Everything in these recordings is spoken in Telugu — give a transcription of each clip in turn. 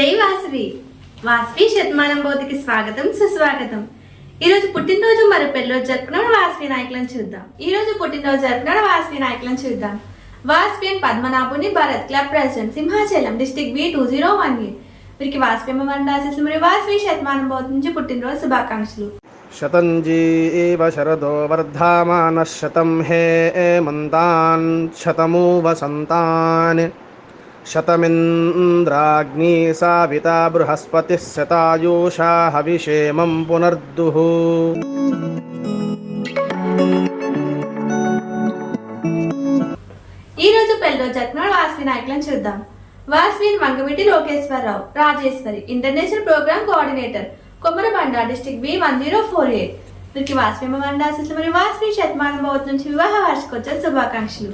జై వాసవి. వాసవి శతమానం బోధికి స్వాగతం సుస్వాగతం. ఈరోజు పుట్టినరోజు మరి పెళ్ళిరోజు జరుపుకున్న వాసవి నాయకులను చూద్దాం. ఈరోజు పుట్టినరోజు జరుపుకున్న వాసవి నాయకులను చూద్దాం. Vasavian Padmanabhuni Bharat club president Simhachalam district B two zero one A. వీరికి వాసవి అమ్మవారిని వాసవి శతమానం బోధి నుంచి పుట్టినరోజు శుభాకాంక్షలు. శతంజీ శరదో వర్ధమాన శతం హే మంతాన్ శతమూ వసంతాన్ शतमिन्द्राग्नी साविता बृहस्पतिः शतायुषा हविषेमं पुनर्दुः ఈ రోజు పెళ్ళిరోజు జరుపుకున్న వాసవి నాయకులను చూద్దాం Vasavi మంగమిటి Lokeswararao Rajeswari international program coordinator Kommarabanda district B one zero four eight వీరికి వాసవి మండాశిస్లు మరియు వాసవి శతమానం భవత్ నుంచి వివాహ వార్షికోత్సవ శుభాకాంక్షలు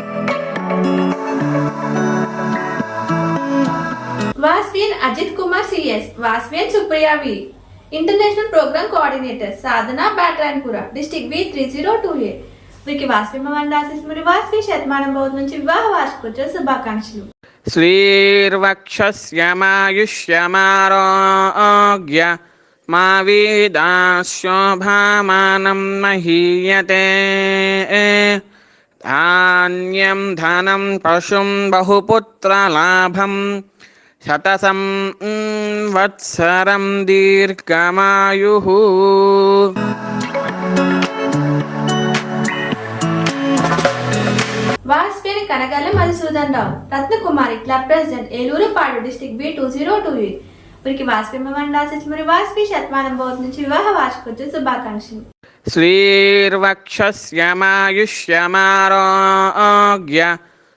Vasavian Ajith Kumar CS Vasavian Supriya V. International program coordinator Sadhana బ్యాట్రాన్పుర district V three zero two A. వీరికి వాస్వి మవన్ మరియు వాస్వి శతమానం బౌద్ధ నుంచి వివాహ వార్షికోత్సవ శుభాకాంక్షలు. శ్రీర్వక్షస్యమాయుష్యమారోగ్య మా వీదాశోభామానం మహీయతే. ధాన్యం ధనం పశుం బహుపుత్రలాభం శతసం వత్సరం దీర్ఘమాయు వారసుపేరి Kanagala Madhusudan Rao Ratnakumari club president Elurupadu district B two zero two eight ఇప్పటికి వాజ్పేయి మండాసి మరి వాజ్పేయి శతమానం బోధ్ నుంచి వివాహ వార్షికోత్సవ శుభాకాంక్షలు. శ్రీర్వక్షస్యమాయుష్యమారోగ్య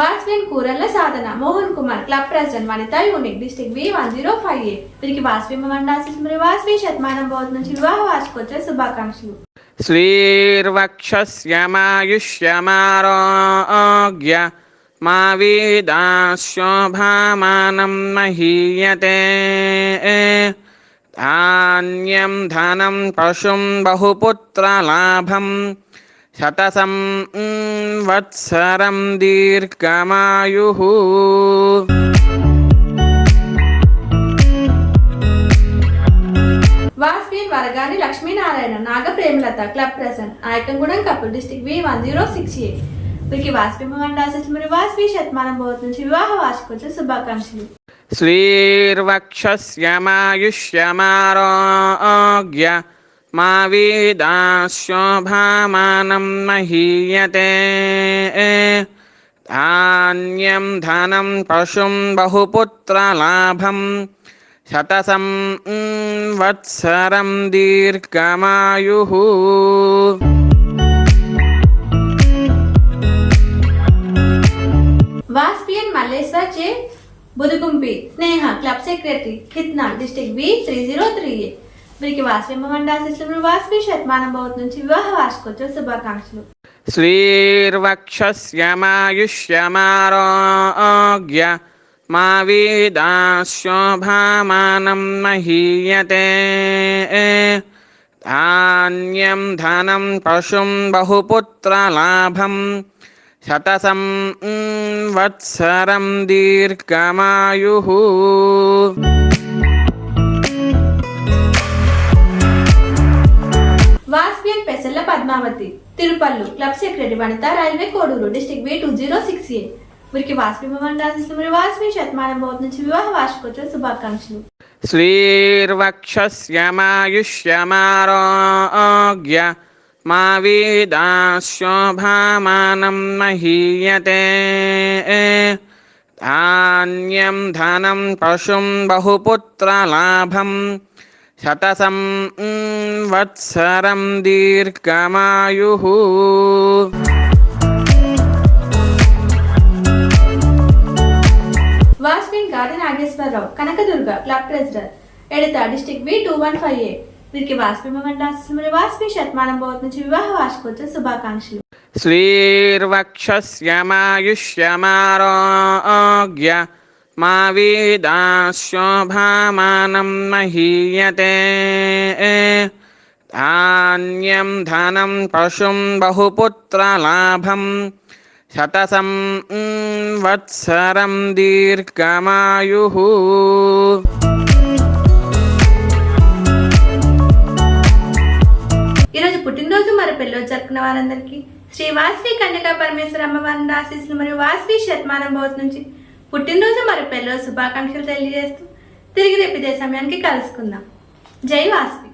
watchman కూరల్ల Sadhana. Mohan Kumar club president Vanitha unit district B one zero five A. వీరికి వాస్వి మండాసిస్ మరియు వాస్వి శతమానం బోధ నుంచి వివాహ వార్షికోత్సవ శుభాకాంక్షలు. శ్రీర్వక్షస్యమాయుష్యమారోగ్య మా వీదాశోభామానం మహీయతే. ధాన్యం ధనం పశుం బహుపుత్రలాభం శతసం వత్సరం దీర్ఘమాయు వాస్పీన్ Varagani Lakshminarayana Nagapremalatha club president Nayakangudem couple district V one zero six eight వీరికి వాస్పి మంగళాశిస్ మరియు వాస్పి శతమానం భవత్ నుంచి వివాహ వార్షికోత్సవ శుభాకాంక్షలు. శ్రీర్వక్షస్యమాయుష్యమారోగ్య మా వేదా శోభామానం మహీయతే ధాన్యం ధనం పశుం బహుపుత్రలాభం శతసం వత్సరం దీర్ఘమాయు వాస్పియన్ మల్లేశ్వర్ చే బుదుగుంపి Sneha club secretary హిత్నా district B three zero three వీరికి వాస్వి మండాశిస్లు వాస్వి శతమానం భవత్ నుంచి వివాహ వార్షికోత్సవ శుభాకాంక్షలు. శ్రీర్వక్షస్యమాయుష్యమారోగ్య మా వీదాశోభామానం మహీయతే. ధాన్యం ధనం పశుం బహుపుత్రలాభం శతసం వత్సరం దీర్ఘమాయు. వాస్పియన్ పెసెల్ల Padmavathi తిరుపల్లు club secretary Vanitha Railway Koduru district B two zero six A వీరికి వాస్పి భవన్ రాసిస్తూ మరి వాస్పి శతమానం భవత్ నుంచి వివాహ వార్షికోత్సవ శుభాకాంక్షలు శ్రీర్వక్షశ్యమాయుష్యమారోగ్య మా వీదాశోభామానం మహీయతే ధాన్యం ధనం పశుం బహుపుత్రలాభం శతసం వత్సరం దీర్ఘమాయు. వాస్మిన్ గాడి Nageswararao Kanakadurga club president ఎడత district B two one five A. వీరికి వాస్మి మండలాశ్రమరి వాస్మి శతమానం భవత్ నుంచి వివాహ వార్షికోత్సవ శుభాకాంక్షలు. శ్రీర్వక్షస్యమాయుష్యమారోగ్య మా వేదాశోభామానం మహీయతే ధాన్యం ధనం పశుం బహుపుత్రలాభం శతసం వత్సరం దీర్ఘమాయు ఈరోజు పుట్టినరోజు మరి పెళ్ళి జరుపుకున్న వారందరికీ శ్రీ వాసవి కన్యకా పరమేశ్వర అమ్మవారిని ఆశీస్సులు మరియు వాసవి శతమానం భవత్ నుంచి పుట్టినరోజు మరి పెళ్ళి శుభాకాంక్షలు తెలియజేస్తూ తిరిగి రేపు ఇదే సమయానికి కలుసుకుందాం. జై వాస్వి.